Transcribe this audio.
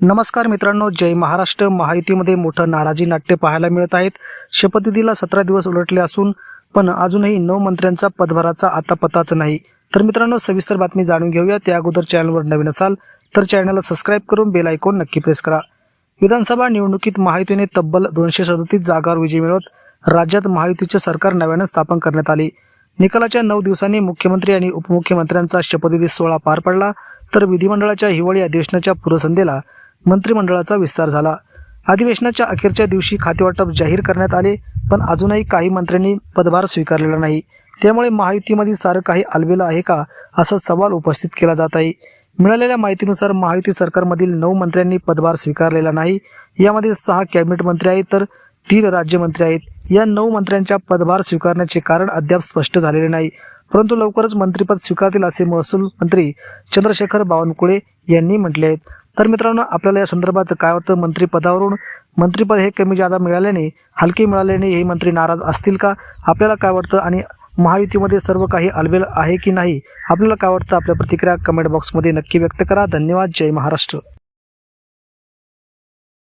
नमस्कार मित्रांनो जय महाराष्ट्र. महायुतीमध्ये मोठं नाराजी नाट्य पाहायला मिळत आहेत. शपथविधीला सतरा दिवस उलटले असून पण अजूनही नऊ मंत्र्यांचा पदभाराचा आता पताच नाही. तर मित्रांनो सविस्तर बातमी जाणून घेऊया. त्या अगोदर चॅनलवर नवीन असाल तर चॅनलला सबस्क्राईब करून बेल आयकॉन नक्की प्रेस करा. विधानसभा निवडणुकीत महायुतीने तब्बल दोनशे सदतीस जागावर विजय मिळवत राज्यात महायुतीचे सरकार नव्यानं स्थापन करण्यात आले. निकालाच्या नऊ दिवसांनी मुख्यमंत्री आणि उपमुख्यमंत्र्यांचा शपथविधी सोहळा पार पडला तर विधिमंडळाच्या हिवाळी अधिवेशनाच्या पूर्वसंध्येला मंत्रिमंडळाचा विस्तार झाला. अधिवेशनाच्या अखेरच्या दिवशी खातेवाटप जाहीर करण्यात आले पण अजूनही काही मंत्र्यांनी पदभार स्वीकारलेला नाही. त्यामुळे महायुतीमध्ये सारं काही आलबेलं आहे का असा सवाल उपस्थित केला जात आहे. मिळालेल्या माहितीनुसार महायुती सरकारमधील नऊ मंत्र्यांनी पदभार स्वीकारलेला नाही. यामध्ये सहा कॅबिनेट मंत्री आहेत तर तीन राज्यमंत्री आहेत. या नऊ मंत्र्यांच्या पदभार स्वीकारण्याचे कारण अद्याप स्पष्ट झालेले नाही. परंतु लवकरच मंत्रिपद स्वीकारतील असे महसूल मंत्री चंद्रशेखर बावनकुळे यांनी म्हटले आहेत. तर मित्रांनो आपल्याला या संदर्भात काय वाटतं मंत्रिपदावरून मंत्रिपद हे कमी जादा मिळाल्याने हलके मिळाल्याने हे मंत्री नाराज असतील का? आपल्याला काय वाटतं? आणि महायुतीमध्ये सर्व काही अलबेल आहे की नाही? आपल्याला काय वाटतं? आपल्या प्रतिक्रिया कमेंट बॉक्समध्ये नक्की व्यक्त करा. धन्यवाद. जय महाराष्ट्र.